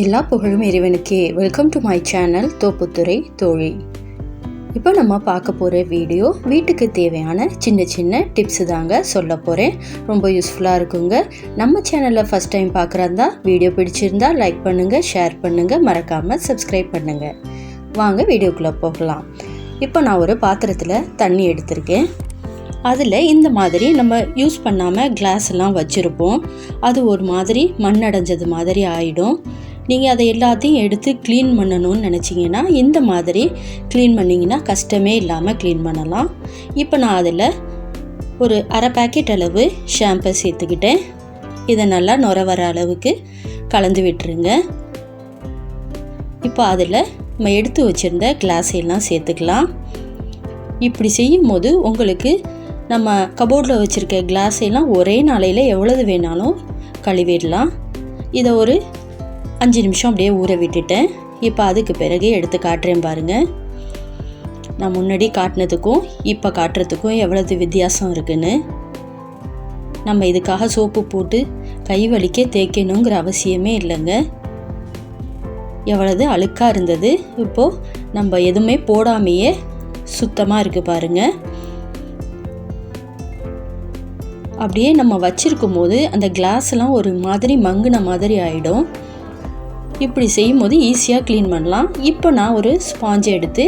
எல்லா புகழும் இறைவனுக்கே. Welcome to my channel Thopputhurai தோழி இப்போ நம்ம பார்க்க போகிற வீடியோ வீட்டுக்கு தேவையான சின்ன சின்ன டிப்ஸு தாங்க சொல்ல போகிறேன் ரொம்ப யூஸ்ஃபுல்லாக இருக்குங்க. நம்ம சேனலில் ஃபஸ்ட் டைம் பார்க்குறதா வீடியோ பிடிச்சிருந்தா லைக் பண்ணுங்கள் ஷேர் பண்ணுங்கள் மறக்காமல் சப்ஸ்கிரைப் பண்ணுங்கள் வாங்க வீடியோக்குள்ளே போகலாம். இப்போ நான் ஒரு பாத்திரத்தில் தண்ணி எடுத்திருக்கேன். அதில் இந்த மாதிரி நம்ம யூஸ் பண்ணாமல் கிளாஸ் எல்லாம் வச்சுருப்போம். அது ஒரு மாதிரி மண் அடைஞ்சது மாதிரி ஆகிடும் நீங்கள் அதை எல்லாத்தையும் எடுத்து க்ளீன் பண்ணணும்னு நினச்சிங்கன்னா இந்த மாதிரி க்ளீன் பண்ணிங்கன்னா கஷ்டமே இல்லாமல் க்ளீன் பண்ணலாம். இப்போ நான் அதில் ஒரு அரை பேக்கெட் அளவு ஷாம்பை சேர்த்துக்கிட்டேன். இதை நல்லா நுர வர அளவுக்கு கலந்து விட்டுருங்க. இப்போ அதில் நம்ம எடுத்து வச்சுருந்த கிளாஸ் எல்லாம் சேர்த்துக்கலாம். இப்படி செய்யும் போது உங்களுக்கு நம்ம கபோர்டில் வச்சுருக்க கிளாஸ் எல்லாம் ஒரே நாளையில் எவ்வளவு வேணாலும் கழுவிடலாம். இதை ஒரு அஞ்சு நிமிஷம் அப்படியே ஊற விட்டுட்டேன். இப்போ அதுக்கு பிறகு எடுத்து காட்டுறேன் பாருங்கள் நான் முன்னாடி காட்டினதுக்கும் இப்போ காட்டுறதுக்கும் எவ்வளவு வித்தியாசம் இருக்குன்னு. நம்ம இதுக்காக சோப்பு போட்டு கை வலிக்க தேய்க்கணுங்கிற அவசியமே இல்லைங்க. எவ்வளவு அழுக்காக இருந்தது. இப்போது நம்ம எதுவுமே போடாமையே சுத்தமாக இருக்குது பாருங்கள் அப்படியே நம்ம வச்சிருக்கும் போது அந்த கிளாஸ்லாம் ஒரு மாதிரி மங்குன மாதிரி ஆகிடும் இப்படி செய்யும் போது ஈஸியாக க்ளீன் பண்ணலாம். இப்போ நான் ஒரு ஸ்பாஞ்சை எடுத்து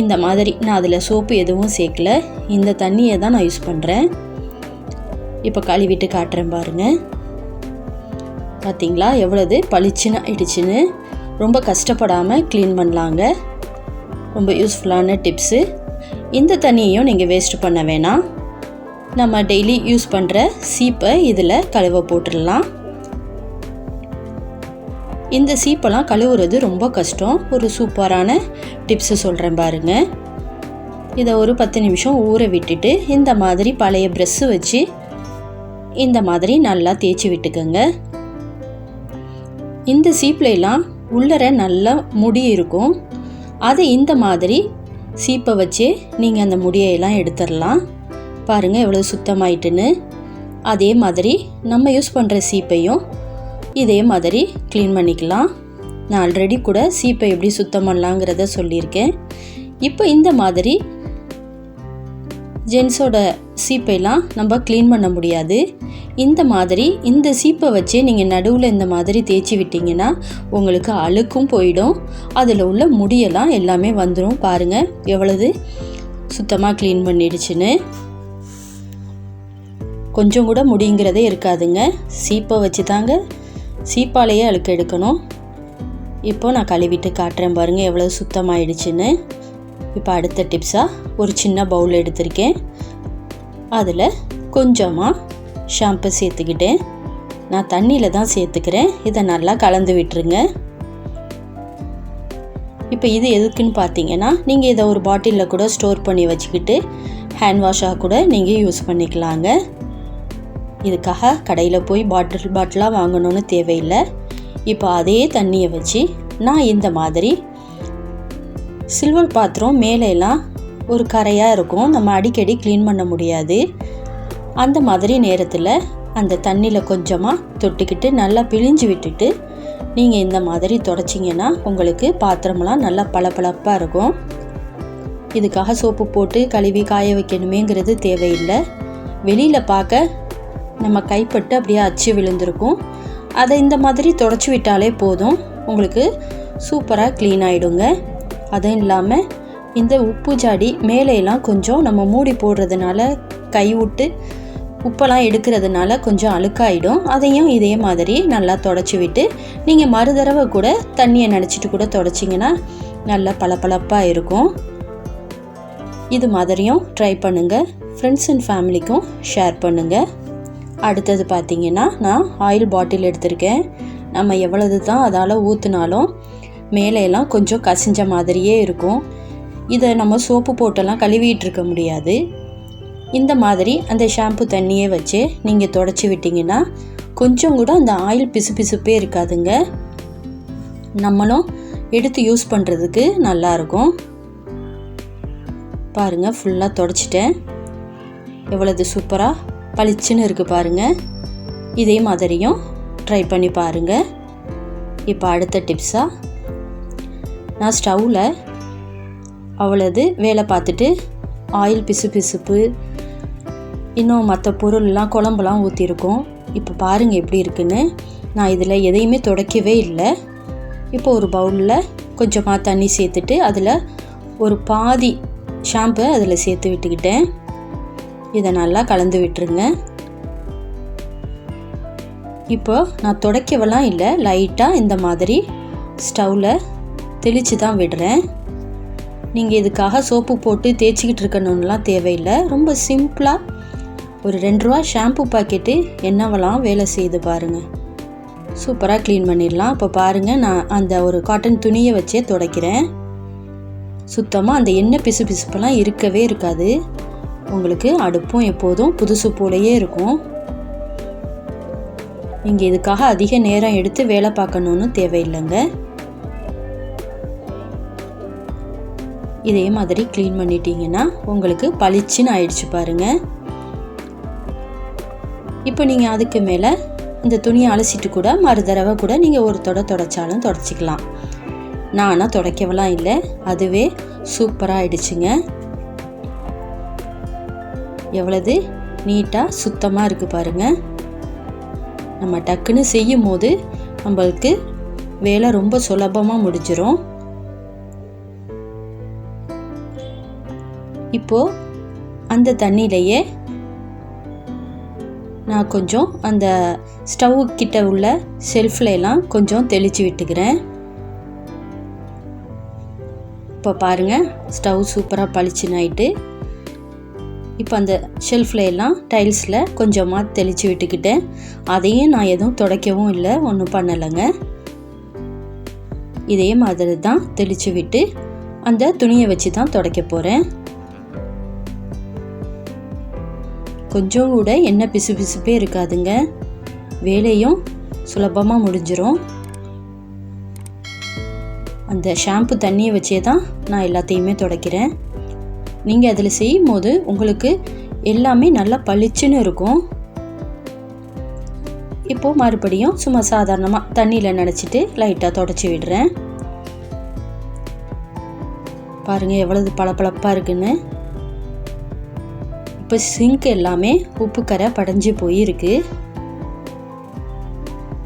இந்த மாதிரி நான் அதில் சோப்பு எதுவும் சேர்க்கல. இந்த தண்ணியை தான் நான் யூஸ் பண்ணுறேன் இப்போ கழுவிட்டு காட்டுறேன் பாருங்கள் பார்த்தீங்களா எவ்வளவு பளிச்சுன்னு ஆயிடுச்சுன்னு. ரொம்ப கஷ்டப்படாமல் க்ளீன் பண்ணலாங்க. ரொம்ப யூஸ்ஃபுல்லான டிப்ஸு இந்த தண்ணியையும் நீங்கள் வேஸ்ட் பண்ண வேணாம். நம்ம டெய்லி யூஸ் பண்ணுற சீப்பை இதில் கழுவ போட்டுடலாம். இந்த சீப்பெல்லாம் கழுவுறது ரொம்ப கஷ்டம். ஒரு சூப்பரான டிப்ஸு சொல்கிறேன் பாருங்கள் இதை ஒரு பத்து நிமிஷம் ஊற விட்டுட்டு இந்த மாதிரி பழைய ப்ரெஸ்ஸு வச்சு இந்த மாதிரி நல்லா தேய்ச்சி விட்டுக்கோங்க. இந்த சீப்லாம் உள்ளர நல்லா முடி இருக்கும். அதை இந்த மாதிரி சீப்பை வச்சு நீங்கள் அந்த முடியெல்லாம் எடுத்துடலாம். பாருங்கள் எவ்வளோ சுத்தமாயிட்டுன்னு. அதே மாதிரி நம்ம யூஸ் பண்ணுற சீப்பையும் இதே மாதிரி க்ளீன் பண்ணிக்கலாம். நான் ஆல்ரெடி கூட சீப்பை எப்படி சுத்தம் பண்ணலாங்கிறத சொல்லியிருக்கேன். இப்போ இந்த மாதிரி ஜென்ஸோட சீப்பைலாம் நம்ம க்ளீன் பண்ண முடியாது. இந்த மாதிரி இந்த சீப்பை வச்சு நீங்கள் நடுவில் இந்த மாதிரி தேய்ச்சி விட்டிங்கன்னா உங்களுக்கு அழுக்கும் போயிடும். அதில் உள்ள முடியெல்லாம் எல்லாமே வந்துடும் பாருங்கள் எவ்வளவு சுத்தமாக க்ளீன் பண்ணிடுச்சுன்னு. கொஞ்சம் கூட முடிங்கிறதே இருக்காதுங்க. சீப்பை வச்சு தாங்க சீப்பாலேயே அழுக்க எடுக்கணும். இப்போ நான் கழுவிட்டு காட்டுறேன் பாருங்கள் எவ்வளோ சுத்தமாயிடுச்சுன்னு. இப்போ அடுத்த டிப்ஸாக ஒரு சின்ன பவுல் எடுத்திருக்கேன். அதில் கொஞ்சமாக ஷாம்பு சேர்த்துக்கிட்டேன் நான் தண்ணியில் தான் சேர்த்துக்கிறேன். இதை நல்லா கலந்து விட்டுருங்க. இப்போ இது எதுக்குன்னு பார்த்தீங்கன்னா நீங்கள் இதை ஒரு பாட்டிலில் கூட ஸ்டோர் பண்ணி வச்சுக்கிட்டு ஹேண்ட் வாஷாக கூட நீங்கள் யூஸ் பண்ணிக்கலாங்க. இதுக்காக கடையில் போய் பாட்டில் பாட்டிலாக வாங்கணும்னு தேவையில்லை. இப்போ அதே தண்ணியை வச்சு நான் இந்த மாதிரி சில்வர் பாத்திரம் மேலெல்லாம் ஒரு கரையாக இருக்கும். நம்ம அடிக்கடி க்ளீன் பண்ண முடியாது. அந்த மாதிரி நேரத்தில் அந்த தண்ணியில் கொஞ்சமாக தொட்டுக்கிட்டு நல்லா பிழிஞ்சு விட்டுட்டு நீங்கள் இந்த மாதிரி தொடச்சிங்கன்னா உங்களுக்கு பாத்திரமெல்லாம் நல்லா பளபளப்பாக இருக்கும். இதுக்காக சோப்பு போட்டு கழுவி காய வைக்கணுமேங்கிறது தேவையில்லை. வெளியில் பார்க்க நம்ம கைப்பட்டு அப்படியே அச்சு விழுந்திருக்கும். அதை இந்த மாதிரி தொடச்சி விட்டாலே போதும். உங்களுக்கு சூப்பராக க்ளீன் ஆகிடுங்க அதுவும் இல்லாமல் இந்த உப்பு ஜாடி மேலேலாம் கொஞ்சம் நம்ம மூடி போடுறதுனால கை விட்டு உப்பெல்லாம் எடுக்கிறதுனால கொஞ்சம் அழுக்காயிடும். அதையும் இதே மாதிரி நல்லா தொடச்சி விட்டு நீங்கள் மறு தடவை கூட தண்ணியை நினச்சிட்டு கூட தொடச்சிங்கன்னா நல்லா பளபளப்பாக இருக்கும். இது மாதிரியும் ட்ரை பண்ணுங்கள் ஃப்ரெண்ட்ஸ் அண்ட் ஃபேமிலிக்கும் ஷேர் பண்ணுங்கள் அடுத்தது பார்த்திங்கன்னா நான் ஆயில் பாட்டில் எடுத்திருக்கேன். நம்ம எவ்வளவு தான் அதால் ஊற்றுனாலும் மேலையெல்லாம் கொஞ்சம் கசிஞ்ச மாதிரியே இருக்கும். இதை நம்ம சோப்பு போட்டெல்லாம் கழுவிட்டு இருக்க முடியாது. இந்த மாதிரி அந்த ஷாம்பு தண்ணியே வச்சு நீங்கள் தொடச்சி விட்டிங்கன்னா கொஞ்சம் கூட அந்த ஆயில் பிசு பிசுப்பே இருக்காதுங்க. நம்மளும் எடுத்து யூஸ் பண்ணுறதுக்கு நல்லாயிருக்கும் பாருங்கள் ஃபுல்லாக தொடச்சிட்டேன். எவ்வளவு சூப்பராக பளிச்சுன்னு இருக்குது பாருங்கள் இதே மாதிரியும் ட்ரை பண்ணி பாருங்கள் இப்போ அடுத்த டிப்ஸாக நான் ஸ்டவ்வில் அவ்வளோது வேலை பார்த்துட்டு ஆயில் பிசு பிசுப்பு இன்னும் மற்ற பொருள்லாம் குழம்புலாம் ஊற்றிருக்கோம் இப்போ பாருங்கள் எப்படி இருக்குன்னு. நான் இதில் எதையுமே துடைக்கவே இல்லை. இப்போ ஒரு பவுலில் கொஞ்சமாக தண்ணி சேர்த்துட்டு அதில் ஒரு பாதி ஷாம்பு அதில் சேர்த்து விட்டுக்கிட்டேன். இதை நல்லா கலந்து விட்டுருங்க. இப்போ நான் துடைக்கவெல்லாம் இல்லை லைட்டாக இந்த மாதிரி ஸ்டவ்வில் தெளித்து தான் விடுறேன். நீங்கள் இதுக்காக சோப்பு போட்டு தேய்ச்சிக்கிட்டு இருக்கணும்லாம் தேவையில்லை. ரொம்ப சிம்பிளாக ஒரு ரெண்டு ரூபா ஷாம்பு பாக்கெட்டு என்னவெல்லாம் வேலை செய்து பாருங்கள் சூப்பராக க்ளீன் பண்ணிடலாம். இப்போ பாருங்கள் நான் அந்த ஒரு காட்டன் துணியை வச்சே துடைக்கிறேன். சுத்தமாக அந்த எண்ணெய் பிசு பிசுப்பெல்லாம் இருக்கவே இருக்காது. உங்களுக்கு அடுப்பும் எப்போதும் புதுசு போலையே இருக்கும். நீங்கள் இதுக்காக அதிக நேரம் எடுத்து வேலை பார்க்கணுன்னு தேவையில்லைங்க. இதே மாதிரி க்ளீன் பண்ணிட்டீங்கன்னா உங்களுக்கு பளிச்சுன்னு ஆயிடுச்சு பாருங்கள் இப்போ நீங்கள் அதுக்கு மேலே இந்த துணியை அலசிட்டு கூட மறு தடவை கூட நீங்கள் ஒரு தொட தொடச்சாலும் தொடச்சிக்கலாம். நானாக தொடக்கவெல்லாம் இல்லை அதுவே சூப்பராக ஆயிடுச்சுங்க. எவ்வளவு நீட்டாக சுத்தமாக இருக்குது பாருங்கள் நம்ம டக்குன்னு செய்யும் போது நம்மளுக்கு வேலை ரொம்ப சுலபமாக முடிஞ்சிடும் இப்போது அந்த தண்ணியிலையே நான் கொஞ்சம் அந்த ஸ்டவ் கிட்ட உள்ள ஷெல்ஃப்ல கொஞ்சம் தெளித்து விட்டுக்கிறேன். இப்போ பாருங்கள் ஸ்டவ் சூப்பராக பளிச்சுன்னு ஆயிட்டு இப்போ அந்த ஷெல்ஃப்ல எல்லாம் டைல்ஸில் கொஞ்சமாக தெளித்து விட்டுக்கிட்டேன். அதையும் நான் எதுவும் துடைக்கவும் இல்லை ஒன்றும் பண்ணலைங்க. இதே மாதிரி தான் தெளித்து விட்டு அந்த துணியை வச்சு தான் துடைக்க போகிறேன் கொஞ்சம் கூட எண்ணெய் பிசு பிசுப்பே இருக்காதுங்க. வேலையும் சுலபமாக முடிஞ்சிடும் அந்த ஷாம்பு தண்ணியை வச்சே தான் நான் எல்லாத்தையுமே துடைக்கிறேன். நீங்கள் அதில் செய்யும் போது உங்களுக்கு எல்லாமே நல்லா பளிச்சுன்னு இருக்கும். இப்போது மறுபடியும் சும்மா சாதாரணமாக தண்ணியில் நினச்சிட்டு லைட்டாக தொடச்சி விடுறேன். பாருங்கள் எவ்வளவு பளபளப்பாக இருக்குன்னு. இப்போ சிங்க் எல்லாமே உப்பு கரை படைஞ்சு போயிருக்கு.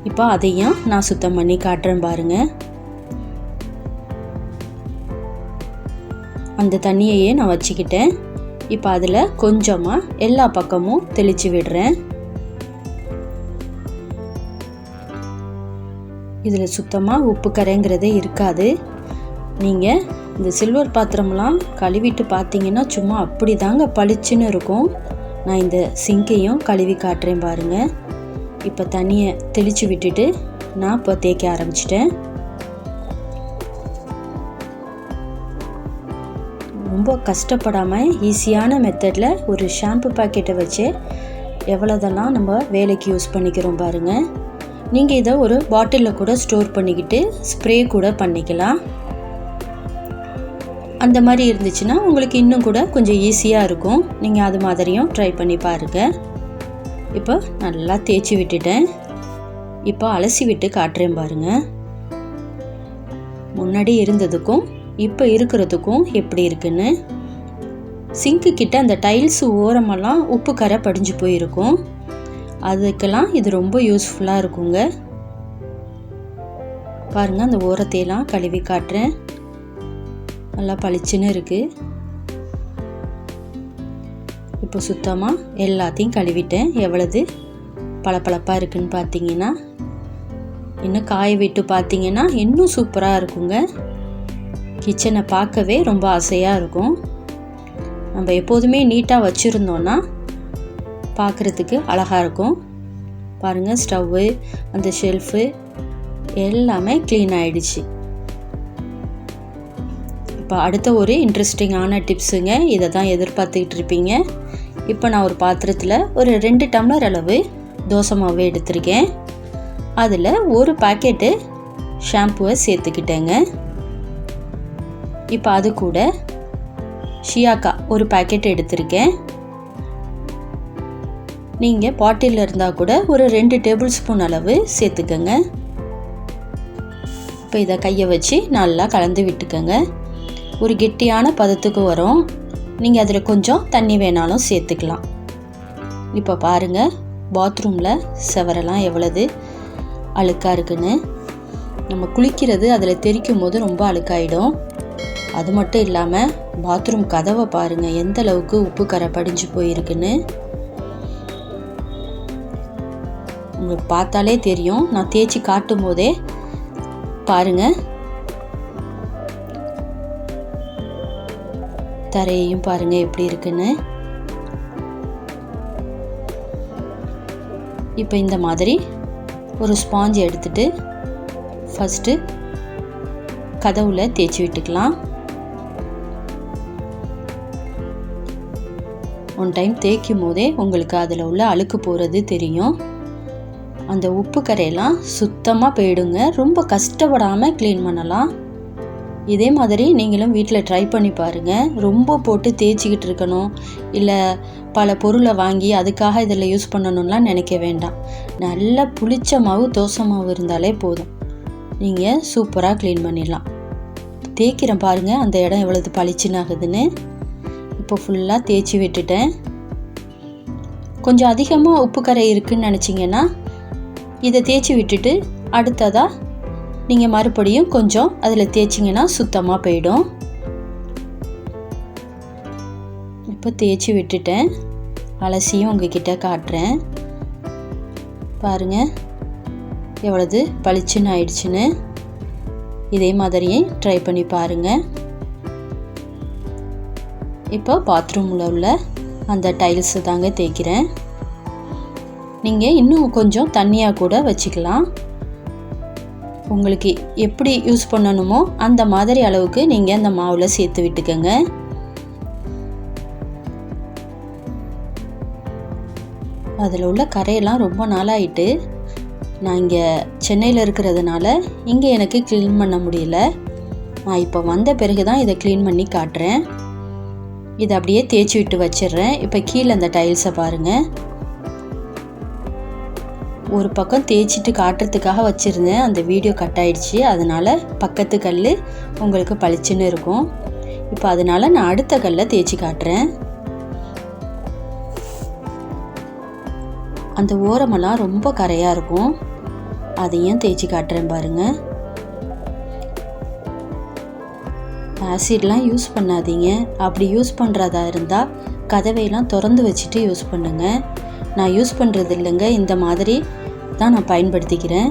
இப்போ அதையும் நான் சுத்தம் பண்ணி காட்டுறேன் பாருங்கள் அந்த தண்ணியையே நான் வச்சுக்கிட்டேன். இப்போ அதில் கொஞ்சமாக எல்லா பக்கமும் தெளித்து விடுறேன். இதில் சுத்தமாக உப்பு கரைங்கிறதே இருக்காது. நீங்கள் இந்த சில்வர் பாத்திரம்லாம் கழுவிட்டு பார்த்தீங்கன்னா சும்மா அப்படி தாங்க பளிச்சுன்னு இருக்கும். நான் இந்த சிங்கையும் கழுவி காட்டுறேன் பாருங்கள் இப்போ தண்ணியை தெளித்து விட்டுட்டு நான் இப்போ தேய்க்க ஆரம்பிச்சிட்டேன். ரொம்ப கஷ்டப்படாமல் ஈஸியான மெத்தடில் ஒரு ஷாம்பு பாக்கெட்டை வச்சு எவ்வளோதெல்லாம் நம்ம வேலைக்கு யூஸ் பண்ணிக்கிறோம் பாருங்கள் நீங்கள் இதை ஒரு பாட்டிலில் கூட ஸ்டோர் பண்ணிக்கிட்டு ஸ்ப்ரே கூட பண்ணிக்கலாம். அந்த மாதிரி இருந்துச்சுன்னா உங்களுக்கு இன்னும் கூட கொஞ்சம் ஈஸியாக இருக்கும். நீங்கள் அது மாதிரியும் ட்ரை பண்ணி பாருங்கள் இப்போ நல்லா தேய்ச்சி விட்டுட்டேன். இப்போ அலசி விட்டு காட்டுறேன் பாருங்கள் முன்னாடி இருந்ததுக்கும் இப்போ இருக்கிறதுக்கும் எப்படி இருக்குன்னு? சிங்க்கு கிட்ட அந்த டைல்ஸ் ஓரமெல்லாம் உப்பு கரை படிஞ்சு போயிருக்கும். அதுக்கெல்லாம் இது ரொம்ப யூஸ்ஃபுல்லாக இருக்குங்க. பாருங்கள் அந்த ஓரத்தையெல்லாம் கழுவி காட்டுறேன். நல்லா பளிச்சுன்னு இருக்குது இப்போ சுத்தமாக எல்லாத்தையும் கழுவிட்டேன். எவ்வளவு பளபளப்பாக இருக்குன்னு பார்த்தீங்கன்னா இன்னும் காய விட்டு பார்த்தீங்கன்னா இன்னும் சூப்பராக இருக்குங்க. கிச்சனை பார்க்கவே ரொம்ப ஆசையாக இருக்கும். நம்ம எப்போதுமே நீட்டாக வச்சுருந்தோன்னா பார்க்குறதுக்கு அழகாக இருக்கும். பாருங்கள் ஸ்டவ்வு அந்த ஷெல்ஃபு எல்லாமே க்ளீன் ஆகிடுச்சு இப்போ அடுத்த ஒரு இன்ட்ரெஸ்டிங்கான டிப்ஸுங்க இதை தான் எதிர்பார்த்துக்கிட்டு இருப்பீங்க. இப்போ நான் ஒரு பாத்திரத்தில் ஒரு ரெண்டு டம்ளர் அளவு தோசை மாவு எடுத்திருக்கேன். அதில் ஒரு பாக்கெட்டு ஷாம்புவை சேர்த்துக்கிட்டேங்க. இப்போ அது கூட ஷியாக்கா ஒரு பாக்கெட் எடுத்திருக்கேன். நீங்கள் பாட்டிலில் இருந்தால் கூட ஒரு ரெண்டு டேபிள் ஸ்பூன் அளவு சேர்த்துக்கோங்க. இப்போ இதை கையை வச்சு நல்லா கலந்து விட்டுக்கோங்க. ஒரு கெட்டியான பதத்துக்கு வரும். நீங்கள் அதில் கொஞ்சம் தண்ணி வேணாலும் சேர்த்துக்கலாம். இப்போ பாருங்கள் பாத்ரூமில் செவரெல்லாம் எவ்வளவு அழுக்காக இருக்குன்னு. நம்ம குளிக்கிறது அதில் தெரிக்கும் போது ரொம்ப அழுக்காயிடும். அது மட்டும் இல்லாமல் பாத்ரூம் கதவை பாருங்கள் எந்த அளவுக்கு உப்பு கரை படிஞ்சு போயிருக்குன்னு. உங்களுக்கு பார்த்தாலே தெரியும். நான் தேய்ச்சி காட்டும் போதே பாருங்கள் தரையையும் பாருங்கள் எப்படி இருக்குன்னு. இப்போ இந்த மாதிரி ஒரு ஸ்பாஞ்ச் எடுத்துட்டு ஃபஸ்ட்டு கதவுல தேய்ச்சி விட்டுக்கலாம். ஒன் டைம் தேய்க்கும் போதே உங்களுக்கு அதில் உள்ள அழுக்கு போகிறது தெரியும். அந்த உப்பு கரையெல்லாம் சுத்தமாக போயிடுங்க. ரொம்ப கஷ்டப்படாமல் க்ளீன் பண்ணலாம். இதே மாதிரி நீங்களும் வீட்டில் ட்ரை பண்ணி பாருங்கள் ரொம்ப போட்டு தேய்ச்சிக்கிட்டு இருக்கணும். இல்லை பல பொருளை வாங்கி அதுக்காக இதில் யூஸ் பண்ணணும்லாம் நினைக்க வேண்டாம். நல்ல புளிச்ச மாவு தோசை மாவு இருந்தாலே போதும். நீங்கள் சூப்பராக க்ளீன் பண்ணிடலாம். தேய்க்கிறேன் பாருங்கள் அந்த இடம் எவ்வளவு பளிச்சுன்னு ஆகுதுன்னு. இப்போ ஃபுல்லாக தேய்ச்சி விட்டுட்டேன். கொஞ்சம் அதிகமாக உப்பு கரை இருக்குன்னு நினச்சிங்கன்னா இதை தேய்ச்சி விட்டுட்டு அடுத்ததாக நீங்கள் மறுபடியும் கொஞ்சம் அதில் தேய்ச்சிங்கன்னா சுத்தமாக போயிடும். இப்போ தேய்ச்சி விட்டுட்டேன். அலசியும் உங்ககிட்ட காட்டுறேன். பாருங்கள் எவ்வளவு பளிச்சுன்னு ஆயிடுச்சுன்னு. இதே மாதிரியே ட்ரை பண்ணி பாருங்கள் இப்போ பாத்ரூமில் உள்ள அந்த டைல்ஸு தாங்க தேய்க்கிறேன். நீங்கள் இன்னும் கொஞ்சம் தண்ணியாக கூட வச்சுக்கலாம். உங்களுக்கு எப்படி யூஸ் பண்ணணுமோ அந்த மாதிரி அளவுக்கு நீங்கள் அந்த மாவில் சேர்த்து விட்டுக்கோங்க. அதில் உள்ள கரையெல்லாம் ரொம்ப நாளாகிட்டு நான் இங்கே சென்னையில் இருக்கிறதுனால இங்கே எனக்கு க்ளீன் பண்ண முடியல. நான் இப்போ வந்த பிறகு தான் இதை க்ளீன் பண்ணி காட்டுறேன். இதை அப்படியே தேய்ச்சி விட்டு வச்சிடுறேன். இப்போ கீழே அந்த டைல்ஸை பாருங்கள் ஒரு பக்கம் தேய்ச்சிட்டு காட்டுறதுக்காக வச்சுருந்தேன். அந்த வீடியோ கட் ஆயிடுச்சு. அதனால் பக்கத்து கல் உங்களுக்கு பளிச்சுன்னு இருக்கும். இப்போ அதனால் நான் அடுத்த கல்லை தேய்ச்சி காட்டுறேன். அந்த ஓரமெல்லாம் ரொம்ப கரையாக இருக்கும். அதையும் தேய்ச்சி காட்டுறேன் பாருங்கள் ஆசிட்லாம் யூஸ் பண்ணாதீங்க. அப்படி யூஸ் பண்ணுறதா இருந்தால் கதவையெல்லாம் திறந்து வச்சுட்டு யூஸ் பண்ணுங்கள் நான் யூஸ் பண்ணுறது இல்லைங்க. இந்த மாதிரி தான் நான் பயன்படுத்திக்கிறேன்.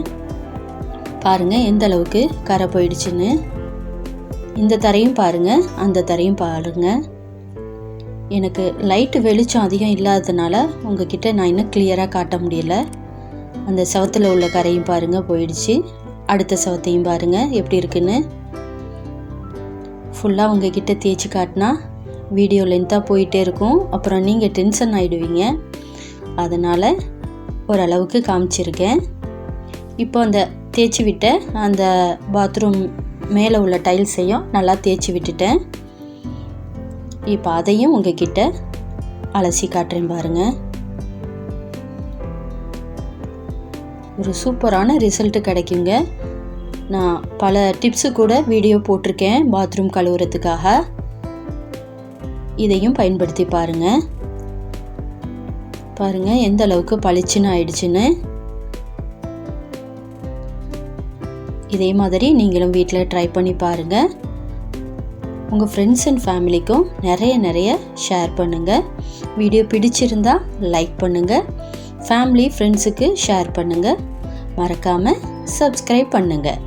பாருங்கள் எந்த அளவுக்கு கரை போயிடுச்சுன்னு. இந்த தரையும் பாருங்கள் அந்த தரையும் பாருங்கள் எனக்கு லைட்டு வெளிச்சம் அதிகம் இல்லாததுனால உங்ககிட்ட நான் இன்னும் கிளியராக காட்ட முடியல. அந்த சவத்தில் உள்ள கரையும் பாருங்கள் போயிடுச்சு. அடுத்த சவத்தையும் பாருங்கள் எப்படி இருக்குன்னு. ஃபுல்லாக உங்ககிட்ட தேய்ச்சி காட்டினா வீடியோ லென்த்தாக போயிட்டே இருக்கும். அப்புறம் நீங்கள் டென்ஷன் ஆகிடுவீங்க அதனால் ஓரளவுக்கு காமிச்சிருக்கேன். இப்போ அந்த தேய்ச்சி விட்ட அந்த பாத்ரூம் மேலே உள்ள டைல்ஸையும் நல்லா தேய்ச்சி விட்டுட்டேன். இப்போ அதையும் உங்ககிட்ட அலசி காட்டுறேன் பாருங்கள் ஒரு சூப்பரான ரிசல்ட்டு கிடைக்குங்க. நான் பல டிப்ஸு கூட வீடியோ போட்டிருக்கேன் பாத்ரூம் கழுவுறதுக்காக. இதையும் பயன்படுத்தி பாருங்கள் பாருங்கள் எந்த அளவுக்கு பளிச்சுன்னு ஆயிடுச்சுன்னு. இதே மாதிரி நீங்களும் வீட்டில் ட்ரை பண்ணி பாருங்கள் உங்கள் ஃப்ரெண்ட்ஸ் அண்ட் ஃபேமிலிக்கும் நிறைய நிறைய ஷேர் பண்ணுங்கள் வீடியோ பிடிச்சிருந்தா லைக் பண்ணுங்கள் ஃபேமிலி ஃப்ரெண்ட்ஸுக்கு ஷேர் பண்ணுங்கள் மறக்காமல் சப்ஸ்கிரைப் பண்ணுங்கள்